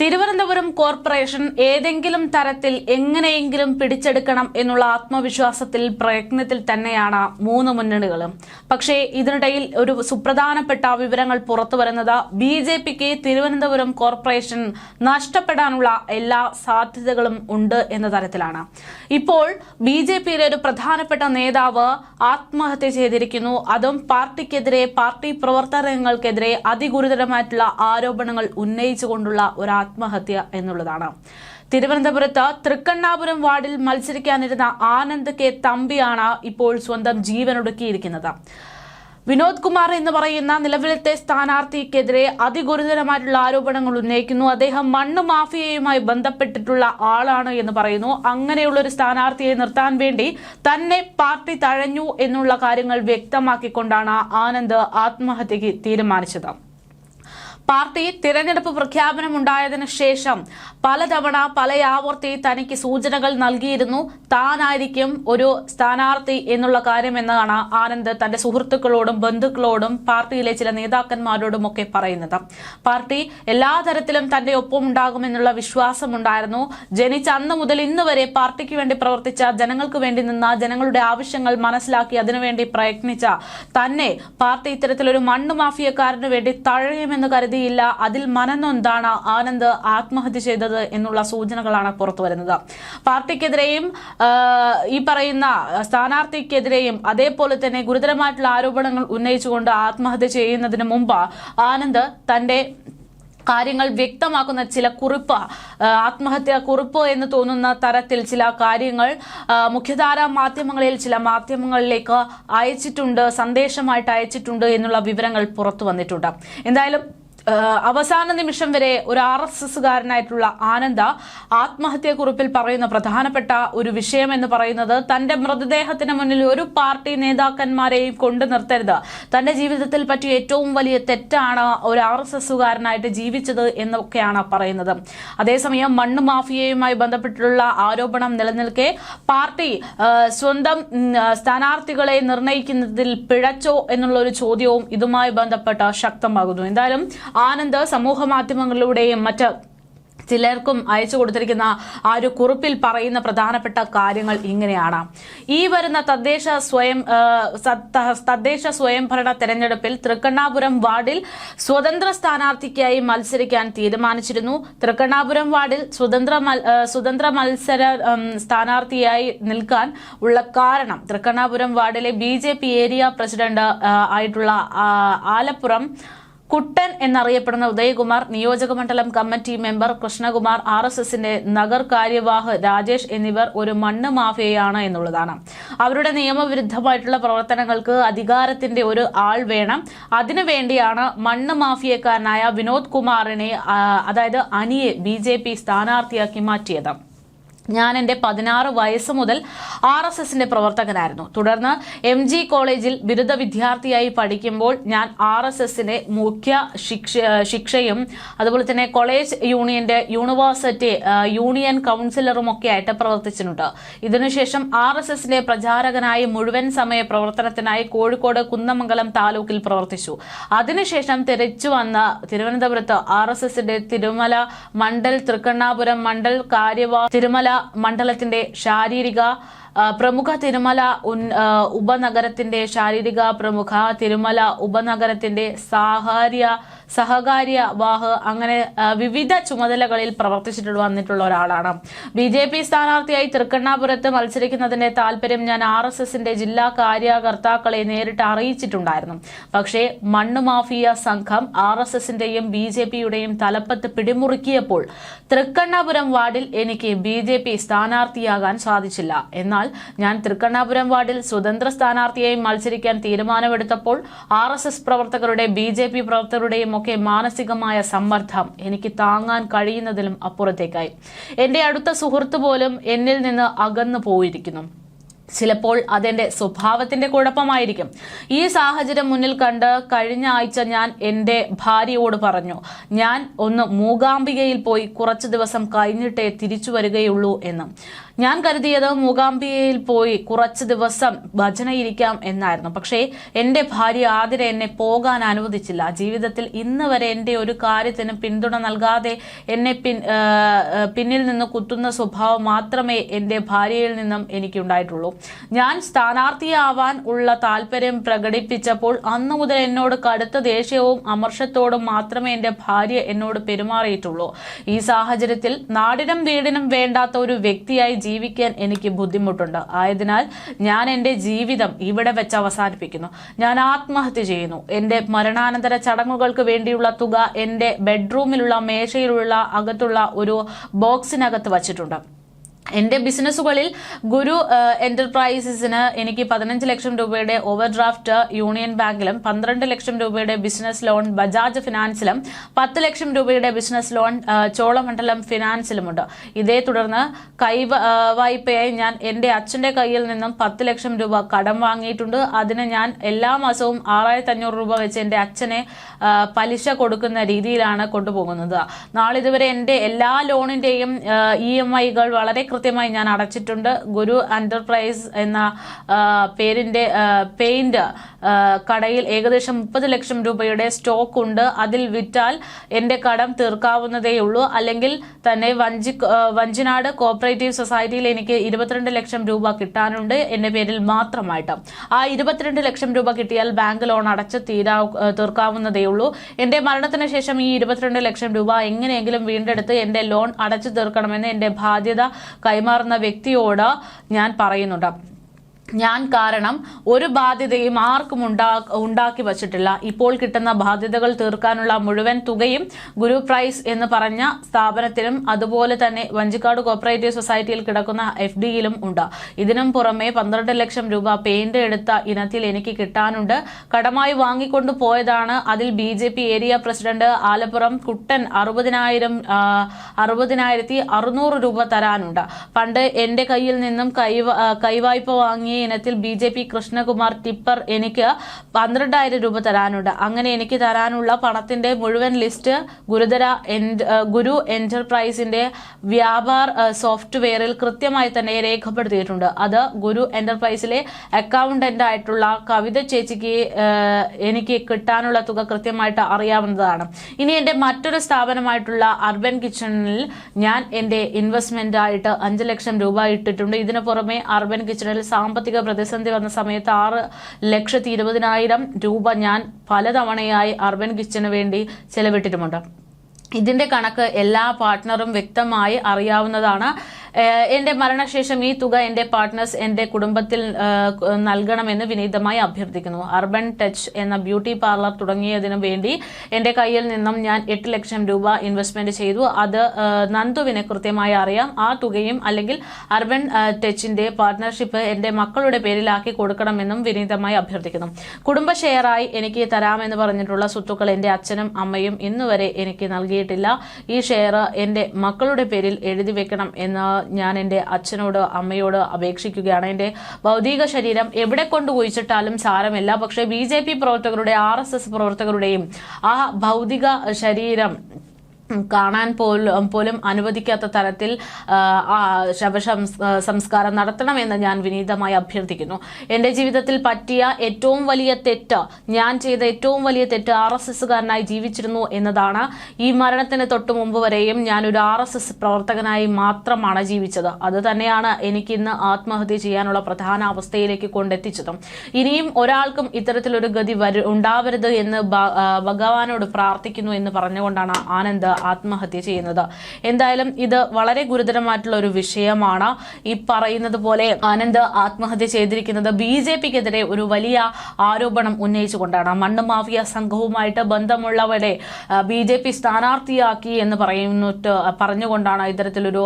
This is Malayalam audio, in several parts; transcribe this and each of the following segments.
തിരുവനന്തപുരം കോർപ്പറേഷൻ ഏതെങ്കിലും തരത്തിൽ എങ്ങനെയെങ്കിലും പിടിച്ചെടുക്കണം എന്നുള്ള ആത്മവിശ്വാസത്തിൽ പ്രയത്നത്തിൽ തന്നെയാണ് മൂന്ന് മുന്നണികളും. പക്ഷേ ഇതിനിടയിൽ ഒരു സുപ്രധാനപ്പെട്ട വിവരങ്ങൾ പുറത്തു വരുന്നത് ബി ജെ പിക്ക് തിരുവനന്തപുരം കോർപ്പറേഷൻ നഷ്ടപ്പെടാനുള്ള എല്ലാ സാധ്യതകളും ഉണ്ട് എന്ന തരത്തിലാണ്. ഇപ്പോൾ ബി ജെ പിയിലെ ഒരു പ്രധാനപ്പെട്ട നേതാവ് ആത്മഹത്യ ചെയ്തിരിക്കുന്നു. അതും പാർട്ടിക്കെതിരെ പാർട്ടി പ്രവർത്തനങ്ങൾക്കെതിരെ അതിഗുരുതരമായിട്ടുള്ള ആരോപണങ്ങൾ ഉന്നയിച്ചുകൊണ്ടുള്ള ഒരു ആത്മഹത്യ എന്നുള്ളതാണ്. തിരുവനന്തപുരത്ത് തൃക്കണ്ണാപുരം വാർഡിൽ മത്സരിക്കാനിരുന്ന ആനന്ദ് കെ തമ്പിയാണ് ഇപ്പോൾ സ്വന്തം ജീവനൊടുക്കിയിരിക്കുന്നത് വിനോദ് കുമാർ എന്ന് പറയുന്ന നിലവിലത്തെ സ്ഥാനാർത്ഥിക്കെതിരെ അതിഗുരുതരമായിട്ടുള്ള ആരോപണങ്ങൾ ഉന്നയിക്കുന്നു. അദ്ദേഹം മണ്ണ് മാഫിയയുമായി ബന്ധപ്പെട്ടിട്ടുള്ള ആളാണ് എന്ന് പറയുന്നു. അങ്ങനെയുള്ള ഒരു സ്ഥാനാർത്ഥിയെ നിർത്താൻ വേണ്ടി തന്നെ പാർട്ടി തഴഞ്ഞു എന്നുള്ള കാര്യങ്ങൾ വ്യക്തമാക്കിക്കൊണ്ടാണ് ആനന്ദ് ആത്മഹത്യക്ക് തീരുമാനിച്ചത്. പാർട്ടി തിരഞ്ഞെടുപ്പ് പ്രഖ്യാപനം ഉണ്ടായതിനു ശേഷം പലതവണ പല ആവർത്തി തനിക്ക് സൂചനകൾ നൽകിയിരുന്നു. താനായിരിക്കും ഒരു സ്ഥാനാർത്ഥി എന്നുള്ള കാര്യം എന്നാണ് ആനന്ദ് തന്റെ സുഹൃത്തുക്കളോടും ബന്ധുക്കളോടും പാർട്ടിയിലെ ചില നേതാക്കന്മാരോടും ഒക്കെ പറയുന്നത്. പാർട്ടി എല്ലാ തരത്തിലും തന്റെ ഒപ്പം ഉണ്ടാകുമെന്നുള്ള വിശ്വാസമുണ്ടായിരുന്നു. ജനിച്ച അന്ന് മുതൽ ഇന്ന് വരെ പാർട്ടിക്ക് വേണ്ടി പ്രവർത്തിച്ച ജനങ്ങൾക്ക് വേണ്ടി നിന്ന ജനങ്ങളുടെ ആവശ്യങ്ങൾ മനസ്സിലാക്കി അതിനുവേണ്ടി പ്രയത്നിച്ച തന്നെ പാർട്ടി ഇത്തരത്തിലൊരു മണ്ണ് മാഫിയക്കാരന് വേണ്ടി തഴയുമെന്ന് കരുതിയില്ല അതിൽ മനനൊന്താണ് ആനന്ദ് ആത്മഹത്യ ചെയ്തത് എന്നുള്ള സൂചനകളാണ് പുറത്തു വരുന്നത്. പാർട്ടിക്കെതിരെയും ഈ പറയുന്ന സ്ഥാനാർത്ഥിക്കെതിരെയും അതേപോലെ തന്നെ ഗുരുതരമായിട്ടുള്ള ആരോപണങ്ങൾ ഉന്നയിച്ചുകൊണ്ട് ആത്മഹത്യ ചെയ്യുന്നതിന് മുമ്പ് ആനന്ദ് തന്റെ കാര്യങ്ങൾ വ്യക്തമാക്കുന്ന ചില കുറിപ്പ് ആത്മഹത്യ കുറിപ്പ് എന്ന് തോന്നുന്ന തരത്തിൽ ചില കാര്യങ്ങൾ മുഖ്യധാര മാധ്യമങ്ങളിൽ ചില മാധ്യമങ്ങളിലേക്ക് അയച്ചിട്ടുണ്ട് സന്ദേശമായിട്ട് അയച്ചിട്ടുണ്ട് എന്നുള്ള വിവരങ്ങൾ പുറത്തു വന്നിട്ടുണ്ട്. എന്തായാലും അവസാന നിമിഷം വരെ ഒരു ആർ എസ് എസ്സുകാരനായിട്ടുള്ള ആനന്ദ ആത്മഹത്യക്കുറിപ്പിൽ പറയുന്ന പ്രധാനപ്പെട്ട ഒരു വിഷയം എന്ന് പറയുന്നത് തന്റെ മൃതദേഹത്തിന് മുന്നിൽ ഒരു പാർട്ടി നേതാക്കന്മാരെയും കൊണ്ടു നിർത്തരുത്. തന്റെ ജീവിതത്തിൽ പറ്റിയ ഏറ്റവും വലിയ തെറ്റാണ് ഒരു ആർ എസ് എസ്സുകാരനായിട്ട് ജീവിച്ചത് എന്നൊക്കെയാണ് പറയുന്നത്. അതേസമയം മണ്ണ് മാഫിയയുമായി ബന്ധപ്പെട്ടുള്ള ആരോപണം നിലനിൽക്കെ പാർട്ടി സ്വന്തം സ്ഥാനാർത്ഥികളെ നിർണയിക്കുന്നതിൽ പിഴച്ചോ എന്നുള്ള ഒരു ചോദ്യവും ഇതുമായി ബന്ധപ്പെട്ട് ശക്തമാകുന്നു. എന്തായാലും ആനന്ദ് സമൂഹ മാധ്യമങ്ങളിലൂടെയും മറ്റ് ചിലർക്കും അയച്ചു കൊടുത്തിരിക്കുന്ന ആ ഒരു കുറിപ്പിൽ പറയുന്ന പ്രധാനപ്പെട്ട കാര്യങ്ങൾ ഇങ്ങനെയാണ്. ഈ വരുന്ന തദ്ദേശ സ്വയം തദ്ദേശ സ്വയംഭരണ തെരഞ്ഞെടുപ്പിൽ തൃക്കണ്ണാപുരം വാർഡിൽ സ്വതന്ത്ര സ്ഥാനാർത്ഥിക്കായി മത്സരിക്കാൻ തീരുമാനിച്ചിരുന്നു. തൃക്കണ്ണാപുരം വാർഡിൽ സ്വതന്ത്ര സ്വതന്ത്ര മത്സര സ്ഥാനാർത്ഥിയായി നിൽക്കാൻ ഉള്ള കാരണം തൃക്കണ്ണാപുരം വാർഡിലെ ബി ഏരിയ പ്രസിഡന്റ് ആയിട്ടുള്ള ആലപ്പുറം കുട്ടൻ എന്നറിയപ്പെടുന്ന ഉദയകുമാർ നിയോജക മണ്ഡലം committee member Krishnakumar R S എസിന്റെ നഗർ കാര്യവാഹ് രാജേഷ് എന്നിവർ ഒരു മണ്ണ് മാഫിയയാണ് എന്നുള്ളതാണ്. അവരുടെ നിയമവിരുദ്ധമായിട്ടുള്ള പ്രവർത്തനങ്ങൾക്ക് അധികാരത്തിന്റെ ഒരു ആൾ വേണം. അതിനുവേണ്ടിയാണ് മണ്ണ് മാഫിയക്കാരനായ വിനോദ് കുമാറിനെ അതായത് അനിയെ ബി സ്ഥാനാർത്ഥിയാക്കി മാറ്റിയത്. ഞാൻ എന്റെ പതിനാറ് വയസ്സ് മുതൽ ആർ എസ് എസിന്റെ പ്രവർത്തകനായിരുന്നു. തുടർന്ന് എം ജി കോളേജിൽ ബിരുദ വിദ്യാർത്ഥിയായി പഠിക്കുമ്പോൾ ഞാൻ ആർ എസ് എസിന്റെ മുഖ്യ ശിക്ഷ ശിക്ഷയും അതുപോലെ തന്നെ കോളേജ് യൂണിയന്റെ യൂണിവേഴ്സിറ്റി യൂണിയൻ കൗൺസിലറും ഒക്കെ ആയിട്ട് പ്രവർത്തിച്ചിട്ടുണ്ട്. ഇതിനുശേഷം ആർ എസ് എസിന്റെ പ്രചാരകനായി മുഴുവൻ സമയ പ്രവർത്തനത്തിനായി കോഴിക്കോട് കുന്നമംഗലം താലൂക്കിൽ പ്രവർത്തിച്ചു. അതിനുശേഷം തിരിച്ചു വന്ന തിരുവനന്തപുരത്ത് ആർ എസ് എസിന്റെ തിരുമല മണ്ഡൽ തൃക്കണ്ണാപുരം മണ്ഡൽ കാര്യവാ തിരുമല മണ്ഡലത്തിന്റെ ശാരീരിക പ്രമുഖ തിരുമല ഉപനഗരത്തിന്റെ ശാരീരിക പ്രമുഖ തിരുമല ഉപനഗരത്തിന്റെ സാഹാര്യ സഹകാര്യ വാഹ് അങ്ങനെ വിവിധ ചുമതലകളിൽ പ്രവർത്തിച്ചിട്ട് വന്നിട്ടുള്ള ഒരാളാണ്. ബി ജെ പി സ്ഥാനാർത്ഥിയായി തൃക്കണ്ണാപുരത്ത് മത്സരിക്കുന്നതിന്റെ താല്പര്യം ഞാൻ ആർ എസ് എസിന്റെ ജില്ലാ കാര്യകർത്താക്കളെ നേരിട്ട് അറിയിച്ചിട്ടുണ്ടായിരുന്നു. പക്ഷേ മണ്ണ് മാഫിയ സംഘം ആർ എസ് എസിന്റെയും ബി ജെ പിയുടെയും തലപ്പത്ത് പിടിമുറുക്കിയപ്പോൾ തൃക്കണ്ണാപുരം വാർഡിൽ എനിക്ക് ബി ജെ പി സ്ഥാനാർത്ഥിയാകാൻ സാധിച്ചില്ല. എന്നാൽ ഞാൻ തൃക്കണ്ണാപുരം വാർഡിൽ സ്വതന്ത്ര സ്ഥാനാർത്ഥിയായി മത്സരിക്കാൻ തീരുമാനമെടുത്തപ്പോൾ ആർ എസ് എസ് പ്രവർത്തകരുടെ ബി ജെ പി പ്രവർത്തകരുടെയും ഒക്കെ മാനസികമായ സമ്മർദ്ദം എനിക്ക് താങ്ങാൻ കഴിയുന്നതിലും അപ്പുറത്തേക്കായി. എന്റെ അടുത്ത സുഹൃത്ത് പോലും എന്നിൽ നിന്ന് അകന്നു പോയിരിക്കുന്നു. ചിലപ്പോൾ അതെന്റെ സ്വഭാവത്തിന്റെ കുഴപ്പമായിരിക്കും. ഈ സാഹചര്യം മുന്നിൽ കണ്ട് കഴിഞ്ഞ ആഴ്ച ഞാൻ എന്റെ ഭാര്യയോട് പറഞ്ഞു ഞാൻ ഒന്ന് മൂകാംബികയിൽ പോയി കുറച്ച് ദിവസം കഴിഞ്ഞിട്ടേ തിരിച്ചു വരികയുള്ളൂ എന്ന്. ഞാൻ കരുതിയത് മൂകാംബികയിൽ പോയി കുറച്ച് ദിവസം ഭജനയിരിക്കാം എന്നായിരുന്നു. പക്ഷേ എന്റെ ഭാര്യ ആതിര എന്നെ പോകാൻ അനുവദിച്ചില്ല. ജീവിതത്തിൽ ഇന്ന് വരെ എന്റെ ഒരു കാര്യത്തിന് പിന്തുണ നൽകാതെ എന്നെ പിൻ പിന്നിൽ നിന്ന് കുത്തുന്ന സ്വഭാവം മാത്രമേ എന്റെ ഭാര്യയിൽ നിന്നും എനിക്കുണ്ടായിട്ടുള്ളൂ. ഞാൻ സ്ഥാനാർത്ഥിയാവാൻ ഉള്ള താല്പര്യം പ്രകടിപ്പിച്ചപ്പോൾ അന്നു മുതൽ എന്നോട് കടുത്ത ദേഷ്യവും അമർഷത്തോടും മാത്രമേ എന്റെ ഭാര്യ എന്നോട് പെരുമാറിയിട്ടുള്ളൂ. ഈ സാഹചര്യത്തിൽ നാടിനും വീടിനും വേണ്ടാത്ത ഒരു വ്യക്തിയായി ജീവിക്കാൻ എനിക്ക് ബുദ്ധിമുട്ടുണ്ട്. ആയതിനാൽ ഞാൻ എന്റെ ജീവിതം ഇവിടെ വെച്ച് അവസാനിപ്പിക്കുന്നു. ഞാൻ ആത്മഹത്യ ചെയ്യുന്നു. എന്റെ മരണാനന്തര ചടങ്ങുകൾക്ക് വേണ്ടിയുള്ള തുക എന്റെ ബെഡ്റൂമിലുള്ള മേശയിലുള്ള അകത്തുള്ള ഒരു ബോക്സിനകത്ത് വച്ചിട്ടുണ്ട്. എന്റെ ബിസിനസ്സുകളിൽ ഗുരു എന്റർപ്രൈസസിന് എനിക്ക് പതിനഞ്ച് ലക്ഷം രൂപയുടെ ഓവർ ഡ്രാഫ്റ്റ് യൂണിയൻ ബാങ്കിലും പന്ത്രണ്ട് ലക്ഷം രൂപയുടെ ബിസിനസ് ലോൺ ബജാജ് ഫിനാൻസിലും പത്ത് ലക്ഷം രൂപയുടെ ബിസിനസ് ലോൺ ചോളമണ്ഡലം ഫിനാൻസിലുമുണ്ട്. ഇതേ തുടർന്ന് കൈ വായ്പയായി ഞാൻ എന്റെ അച്ഛന്റെ കയ്യിൽ നിന്നും പത്ത് ലക്ഷം രൂപ കടം വാങ്ങിയിട്ടുണ്ട്. അതിന് ഞാൻ എല്ലാ മാസവും ആറായിരത്തി അഞ്ഞൂറ് രൂപ വെച്ച് എന്റെ അച്ഛനെ പലിശ കൊടുക്കുന്ന രീതിയിലാണ് കൊണ്ടുപോകുന്നത്. നാളിതുവരെ എന്റെ എല്ലാ ലോണിന്റെയും ഇ എം ഐകൾ വളരെ കൃത്യമായി ഞാൻ അടച്ചിട്ടുണ്ട്. ഗുരു എന്റർപ്രൈസ് എന്ന പേരിന്റെ പെയിന്റ് കടയിൽ ഏകദേശം മുപ്പത് ലക്ഷം രൂപയുടെ സ്റ്റോക്ക് ഉണ്ട്. അതിൽ വിറ്റാൽ എന്റെ കടം തീർക്കാവുന്നതേയുള്ളൂ അല്ലെങ്കിൽ തന്നെ വഞ്ചി വഞ്ചിനാട് കോപ്പറേറ്റീവ് സൊസൈറ്റിയിൽ എനിക്ക് ഇരുപത്തിരണ്ട് ലക്ഷം രൂപ കിട്ടാനുണ്ട് എന്റെ പേരിൽ മാത്രമായിട്ട്. ആ ഇരുപത്തിരണ്ട് ലക്ഷം രൂപ കിട്ടിയാൽ ബാങ്ക് ലോൺ അടച്ച് തീരാ തീർക്കാവുന്നതേയുള്ളൂ എന്റെ മരണത്തിന് ശേഷം ഈ ഇരുപത്തിരണ്ട് ലക്ഷം രൂപ എങ്ങനെയെങ്കിലും വീണ്ടെടുത്ത് എന്റെ ലോൺ അടച്ചു തീർക്കണമെന്ന് എന്റെ ബാധ്യത കൈമാറുന്ന വ്യക്തിയോട് ഞാൻ പറയുന്നുണ്ട്. ഞാൻ കാരണം ഒരു ബാധ്യതയും ആർക്കും ഉണ്ടാ ഉണ്ടാക്കി വച്ചിട്ടില്ല. ഇപ്പോൾ കിട്ടുന്ന ബാധ്യതകൾ തീർക്കാനുള്ള മുഴുവൻ തുകയും ഗുരു പ്രൈസ് എന്ന് പറഞ്ഞ സ്ഥാപനത്തിലും അതുപോലെ തന്നെ വഞ്ചിക്കാട് കോപ്പറേറ്റീവ് സൊസൈറ്റിയിൽ കിടക്കുന്ന എഫ് ഡിയിലും ഉണ്ട്. ഇതിനും പുറമെ പന്ത്രണ്ട് ലക്ഷം രൂപ പെയിന്റ് എടുത്ത ഇനത്തിൽ എനിക്ക് കിട്ടാനുണ്ട്. കടമായി വാങ്ങിക്കൊണ്ടു പോയതാണ് അതിൽ B J P area president Alappuram Kuttan അറുപതിനായിരം അറുപതിനായിരത്തി അറുന്നൂറ് രൂപ തരാനുണ്ട്. പണ്ട് എന്റെ കയ്യിൽ നിന്നും കൈ കൈവായ്പ കൈവായ്പ വാങ്ങിയ ഇനത്തിൽ B J P Krishnakumar tipper എനിക്ക് പന്ത്രണ്ടായിരം രൂപ തരാനുണ്ട്. അങ്ങനെ എനിക്ക് തരാനുള്ള പണത്തിന്റെ മുഴുവൻ ലിസ്റ്റ് ഗുരുതര ഗുരു എന്റർപ്രൈസിന്റെ വ്യാപാർ സോഫ്റ്റ്വെയറിൽ കൃത്യമായി തന്നെ രേഖപ്പെടുത്തിയിട്ടുണ്ട്. അത് ഗുരു എന്റർപ്രൈസിലെ അക്കൗണ്ടന്റ് ആയിട്ടുള്ള കവിത ചേച്ചിക്ക് എനിക്ക് കിട്ടാനുള്ള തുക കൃത്യമായിട്ട് അറിയാവുന്നതാണ്. ഇനി എന്റെ മറ്റൊരു സ്ഥാപനമായിട്ടുള്ള അർബൻ കിച്ചണിൽ ഞാൻ എന്റെ ഇൻവെസ്റ്റ്മെന്റ് ആയിട്ട് അഞ്ച് ലക്ഷം രൂപ ഇട്ടിട്ടുണ്ട്. ഇതിനു പുറമെ അർബൻ കിച്ചണിൽ സാമ്പത്തിക പ്രതിസന്ധി വന്ന സമയത്ത് ആറ് ലക്ഷത്തി ഇരുപതിനായിരം രൂപ ഞാൻ പലതവണയായി അർബൻ കിച്ചന് വേണ്ടി ചെലവിട്ടിട്ടുമുണ്ട്. ഇതിന്റെ കണക്ക് എല്ലാ പാർട്ട്ണറും വ്യക്തമായി അറിയാവുന്നതാണ്. എന്റെ മരണശേഷം ഈ തുക എന്റെ പാർട്ട്നേഴ്സ് എന്റെ കുടുംബത്തിൽ നൽകണമെന്ന് വിനീതമായി അഭ്യർത്ഥിക്കുന്നു. അർബൻ ടച്ച് എന്ന ബ്യൂട്ടി പാർലർ തുടങ്ങിയതിനു വേണ്ടി എന്റെ കയ്യിൽ നിന്നും ഞാൻ എട്ട് ലക്ഷം രൂപ ഇൻവെസ്റ്റ്മെന്റ് ചെയ്തു. അത് നന്ദുവിനെ കൃത്യമായി അറിയാം. ആ തുകയും അല്ലെങ്കിൽ അർബൻ ടച്ചിന്റെ പാർട്ട്ണർഷിപ്പ് എന്റെ മക്കളുടെ പേരിലാക്കി കൊടുക്കണമെന്നും വിനീതമായി അഭ്യർത്ഥിക്കുന്നു. കുടുംബ ഷെയറായി എനിക്ക് തരാമെന്ന് പറഞ്ഞിട്ടുള്ള സ്വത്തുക്കൾ എന്റെ അച്ഛനും അമ്മയും ഇന്നുവരെ എനിക്ക് നൽകിയിട്ടില്ല. ഈ ഷെയർ എന്റെ മക്കളുടെ പേരിൽ എഴുതി വെക്കണം എന്ന് ഞാൻ എന്റെ അച്ഛനോട് അമ്മയോട് അപേക്ഷിക്കുകയാണ്. എന്റെ ഭൗതിക ശരീരം എവിടെ കൊണ്ട് കുഴിച്ചിട്ടാലും സാരമില്ല. പക്ഷേ ബി ജെ പി പ്രവർത്തകരുടെ ആർ എസ് എസ് പ്രവർത്തകരുടെയും ആ ഭൗതിക ശരീരം കാണാൻ പോലും പോലും അനുവദിക്കാത്ത തരത്തിൽ ശവശം സംസ്കാരം നടത്തണമെന്ന് ഞാൻ വിനീതമായി അഭ്യർത്ഥിക്കുന്നു. എന്റെ ജീവിതത്തിൽ പറ്റിയ ഏറ്റവും വലിയ തെറ്റ് ഞാൻ ചെയ്ത ഏറ്റവും വലിയ തെറ്റ് ആർ എസ് എസ്സുകാരനായി ജീവിച്ചിരുന്നു എന്നതാണ്. ഈ മരണത്തിന് തൊട്ട് മുമ്പ് വരെയും ഞാൻ ഒരു ആർ എസ് എസ് പ്രവർത്തകനായി മാത്രമാണ് ജീവിച്ചത്. അത് തന്നെയാണ് എനിക്ക് ഇന്ന് ആത്മഹത്യ ചെയ്യാനുള്ള പ്രധാന അവസ്ഥയിലേക്ക് കൊണ്ടെത്തിച്ചതും. ഇനിയും ഒരാൾക്കും ഇത്തരത്തിലൊരു ഗതി വരു ഉണ്ടാവരുത് എന്ന് ഭഗവാനോട് പ്രാർത്ഥിക്കുന്നു എന്ന് പറഞ്ഞുകൊണ്ടാണ് ആനന്ദ് ആത്മഹത്യ ചെയ്യുന്നത്. എന്തായാലും ഇത് വളരെ ഗുരുതരമായിട്ടുള്ള ഒരു വിഷയമാണ്. ഈ പറയുന്നത് പോലെ ആനന്ദ് ആത്മഹത്യ ചെയ്തിരിക്കുന്നത് ബി ജെ പിക്കെതിരെ ഒരു വലിയ ആരോപണം ഉന്നയിച്ചുകൊണ്ടാണ്. മണ്ണ് മാഫിയ സംഘവുമായിട്ട് ബന്ധമുള്ളവരെ ബി ജെ പി സ്ഥാനാർത്ഥിയാക്കി എന്ന് പറയുന്നിട്ട് പറഞ്ഞുകൊണ്ടാണ് ഇത്തരത്തിലൊരു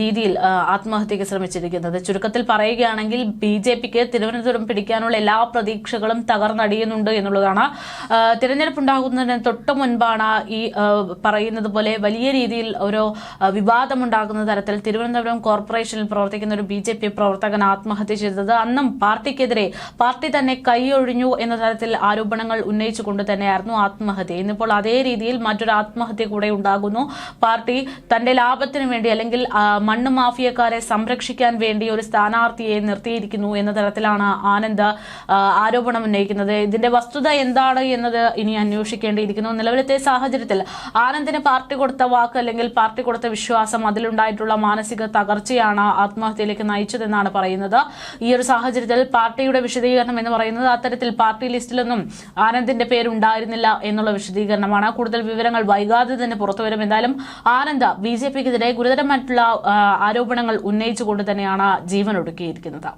രീതിയിൽ ആത്മഹത്യക്ക് ശ്രമിച്ചിരിക്കുന്നത്. ചുരുക്കത്തിൽ പറയുകയാണെങ്കിൽ ബി ജെ പിക്ക് തിരുവനന്തപുരം പിടിക്കാനുള്ള എല്ലാ പ്രതീക്ഷകളും തകർന്നടിയുന്നുണ്ട് എന്നുള്ളതാണ്. തിരഞ്ഞെടുപ്പ് ഉണ്ടാകുന്നതിന് തൊട്ട് മുൻപാണ് ഈ പറയുന്നത് പോലെ വലിയ രീതിയിൽ ഒരു വിവാദമുണ്ടാകുന്ന തരത്തിൽ തിരുവനന്തപുരം കോർപ്പറേഷനിൽ പ്രവർത്തിക്കുന്ന ഒരു ബി ജെ പി പ്രവർത്തകൻ ആത്മഹത്യ ചെയ്തത്. അന്നും പാർട്ടിക്കെതിരെ പാർട്ടി തന്നെ കൈയൊഴിഞ്ഞു എന്ന തരത്തിൽ ആരോപണങ്ങൾ ഉന്നയിച്ചുകൊണ്ട് തന്നെയായിരുന്നു ആത്മഹത്യ. ഇന്നിപ്പോൾ അതേ രീതിയിൽ മറ്റൊരു ആത്മഹത്യ കൂടെ ഉണ്ടാകുന്നു. പാർട്ടി തന്റെ ലാഭത്തിന് വേണ്ടി അല്ലെങ്കിൽ മണ്ണ് മാഫിയക്കാരെ സംരക്ഷിക്കാൻ വേണ്ടി ഒരു സ്ഥാനാർത്ഥിയെ നിർത്തിയിരിക്കുന്നു എന്ന തരത്തിലാണ് ആനന്ദ് ആരോപണം ഉന്നയിക്കുന്നത്. ഇതിന്റെ വസ്തുത എന്താണ് എന്നത് ഇനി അന്വേഷിക്കേണ്ടിയിരിക്കുന്നു. നിലവിലത്തെ സാഹചര്യത്തിൽ ആനന്ദിന് പാർട്ടി കൊടുത്ത വാക്ക് അല്ലെങ്കിൽ പാർട്ടി കൊടുത്ത വിശ്വാസം അതിലുണ്ടായിട്ടുള്ള മാനസിക തകർച്ചയാണ് ആത്മഹത്യയിലേക്ക് നയിച്ചതെന്നാണ് പറയുന്നത്. ഈ ഒരു സാഹചര്യത്തിൽ പാർട്ടിയുടെ വിശദീകരണം എന്ന് പറയുന്നത് അത്തരത്തിൽ പാർട്ടി ലിസ്റ്റിലൊന്നും ആനന്ദിന്റെ പേരുണ്ടായിരുന്നില്ല എന്നുള്ള വിശദീകരണമാണ്. കൂടുതൽ വിവരങ്ങൾ വൈകാതെ തന്നെ പുറത്തുവരും എന്തായാലും ആനന്ദ് ബി ജെ പിക്കെതിരെ ഗുരുതരമായിട്ടുള്ള ആരോപണങ്ങൾ ഉന്നയിച്ചുകൊണ്ട് തന്നെയാണ് ജീവൻ ഒടുക്കിയിരിക്കുന്നത്.